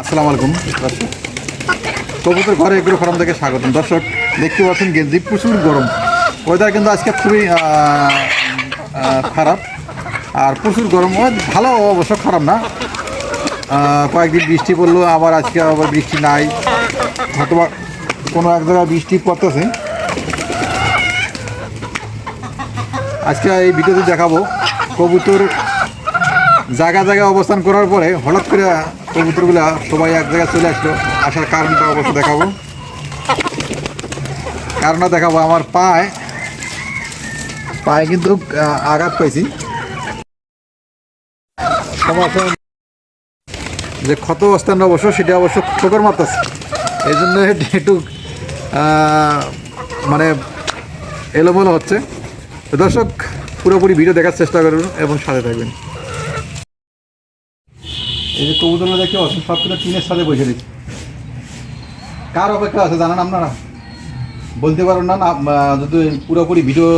আসসালামু আলাইকুম কবুতর ঘরে এগুলো ফার্ম থেকে স্বাগতম। দর্শক, দেখতে পাচ্ছেন গেঞ্জি প্রচুর গরম। ওয়েদার কিন্তু আজকে খুবই খারাপ। আর প্রচুর গরম। ভালো, অবশ্য খারাপ না। কয়েকদিন বৃষ্টি পড়ল, আবার আজকে আবার বৃষ্টি নাই। হয়তো কোনো এক জায়গায় বৃষ্টি পড়তেছে। আজকে এই ভিডিওতে দেখাবো কবুতর জায়গা জায়গায় অবস্থান করার পরে হঠাৎ করে কবুতরগুলা সবাই এক জায়গায় চলে আসলো। আসার কারণটা অবশ্য দেখাবো। কারণটা দেখাবো। আমার পায়ে পায়ে কিন্তু আঘাত পাইছি। যে ক্ষত অবস্থান অবশ্য, সেটা অবশ্য ঠোকর মারতেছে এই জন্য একটু মানে এলোমেলো হচ্ছে। দর্শক, পুরোপুরি ভিডিও দেখার চেষ্টা করুন এবং সাথে থাকবেন। এই যে কবুতরগুলো দেখতে পাচ্ছেন সব কিন্তু টিনের সাথে বসে দিচ্ছে কার অপেক্ষা আছে জানেন আপনারা? বলতে পারেন না না যদি পুরোপুরি ভিডিও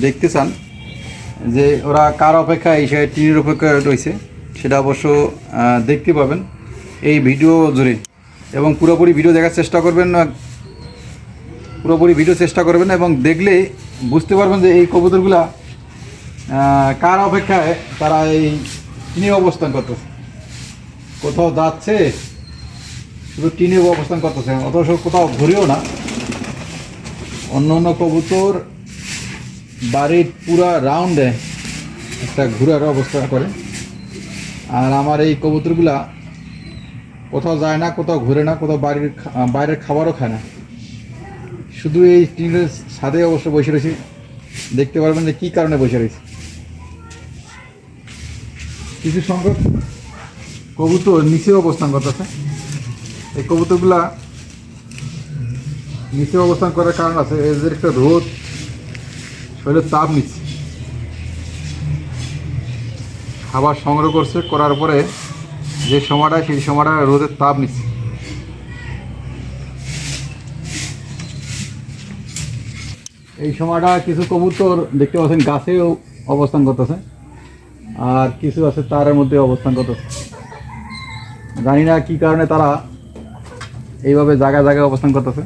দেখতে চান যে ওরা কার অপেক্ষা এই টিনের অপেক্ষা রয়েছে সেটা অবশ্য দেখতে পাবেন এই ভিডিও জুড়ে। এবং পুরোপুরি ভিডিও দেখার চেষ্টা করবেন আহ, পুরোপুরি ভিডিও চেষ্টা করবেন এবং দেখলে বুঝতে পারবেন যে এই কবুতরগুলা কার অপেক্ষায় তারা এই টিনে অবস্থান করতেছে। কোথাও যাচ্ছে, শুধু টিনে অবস্থান করতেছে, অথচ কোথাও ঘুরেও না। অন্য অন্য কবুতর বাড়ির পুরা রাউন্ডে একটা ঘুরার অবস্থা করে। আর আমার এই কবুতরগুলা কোথাও যায় না, কোথাও ঘুরে না, কোথাও বাড়ির বাইরের খাবারও খায় না। শুধু এই টিনের ছাদে অবশ্য বসে রয়েছি। দেখতে পারবেন যে কী কারণে বসে রয়েছে। কিছু সংখ্যক কবুতর নিচে অবস্থান করতেছে। এই কবুতরগুলা নিচে অবস্থান করার কারণ আছে, এদের একটা রোদ, শরীরের তাপ নিচ্ছে। খাবার সংগ্রহ করছে, করার পরে যে সময়টা সেই সময়টা রোদের তাপ নিচ্ছে। এই সময়টা কিছু কবুতর দেখতে পাচ্ছেন, গাছেও অবস্থান করতেছে। আর কিছু আছে তারের মধ্যে অবস্থান করতেছে জানি না কি কারণে তারা এইভাবে জায়গায় জায়গায় অবস্থান করতেছে।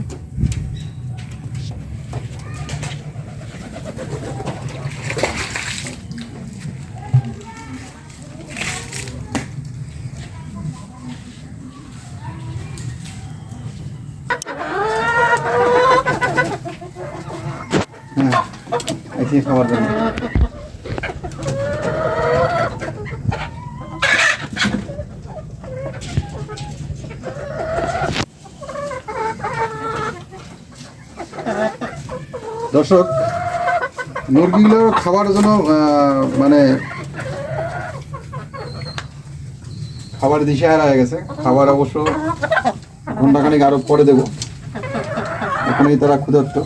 হ্যাঁ এসে খাবার জন্য। দর্শক, মুরগিগুলো খাবার জন্য মানে খাবার দিশাহারা হয়ে গেছে। খাবার অবশ্য ঘন্টাখানিক আরও পরে দেবো। এখনই তারা ক্ষুধার্ত।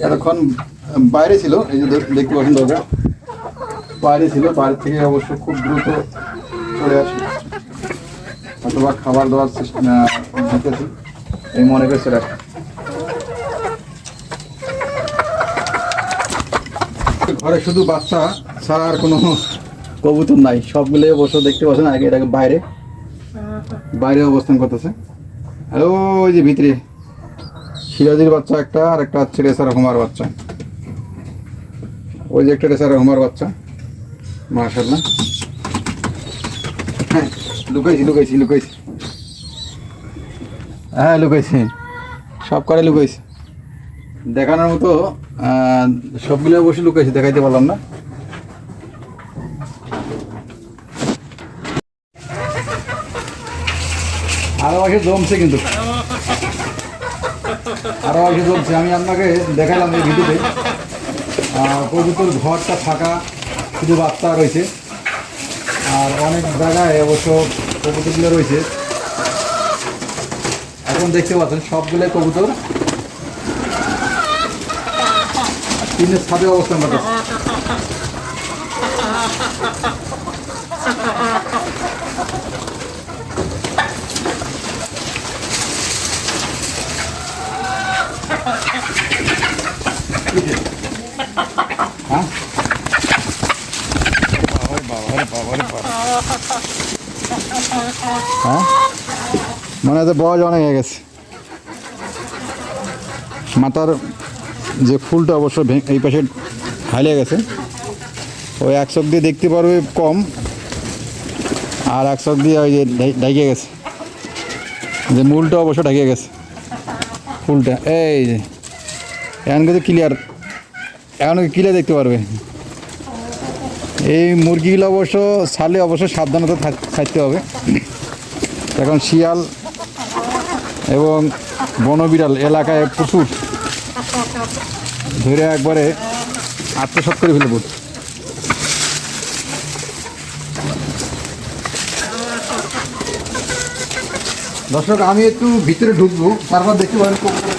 এতক্ষণ বাইরে ছিল, এই যে দেখ- দেখতে পাচ্ছেন দরজা। বাইরে ছিল, বাইরে থেকে অবশ্য খুব দ্রুত চলে আসে। অথবা খাবার দেওয়ার চেষ্টা এই মনে করে চলে ঘরে শুধু বাচ্চা ছাড়া আর কোনো কবুতর নাই সবগুলো অবশ্য দেখতে পাচ্ছেন, আগে এটাকে বাইরে। বাইরে অবস্থান করতেছে। আর ওই যে ভিতরে। সিরাজির বাচ্চা একটা, আর একটা হচ্ছে রেসার হুমার বাচ্চা। ওই যে একটা রেসার হুমার বাচ্চা। মাশাল্লাহ হ্যাঁ লুকাইছি লুকাইছি লুকাইছি। হ্যাঁ লুকাইছি। সব করে লুকাইছি। দেখানোর মতো সবগুলো অবশ্য লুকাইছি দেখাইতে পারলাম না। আরও আগে জমছে কিন্তু। আরও আগে জমছে। আমি আপনাকে দেখালাম এই ভিডিওতে। কবুতর ঘরটা ফাঁকা, শুধু বাচ্চা রয়েছে। আর অনেক জায়গায় অবশ্য কবুতরগুলো রয়েছে। এখন দেখতে পাচ্ছেন সবগুলো কবুতর। তিনের ছাদে অবস্থান করতেছে হ্যাঁ? হ্যাঁ? মনে হচ্ছে বয়স অনেক হয়ে গেছে। মাথার যে ফুলটা অবশ্য এই পাশে হালিয়ে গেছে। ওই এক চোখ দিয়ে দেখতে পারবে কম, আর এক চোখ দিয়ে ওই যে ঢাইকে গেছে। যে মূলটা অবশ্য ঢেকে গেছে, ফুলটা। এই যে, এখন কিন্তু ক্লিয়ার এখন ক্লিয়ার দেখতে পারবে। এই মুরগিগুলো অবশ্য ছাড়লে অবশ্য সাবধানতা থাক- থাকতে হবে। এখন শিয়াল এবং বনবিড়াল এলাকায় প্রচুর। ধরে একবারে আত্মসাত করে ফেলব। দর্শক আমি একটু ভিতরে ঢুকবো তারপর দেখতে পারেন কবুতরের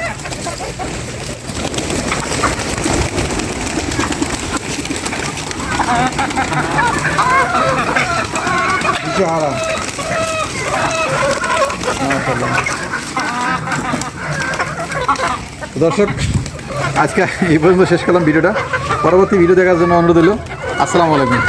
মাশাআল্লাহ। দর্শক, আজকে এই পর্যন্ত শেষ করলাম ভিডিওটা পরবর্তী ভিডিও দেখার জন্য অনুরোধ হলো আসসালামু আলাইকুম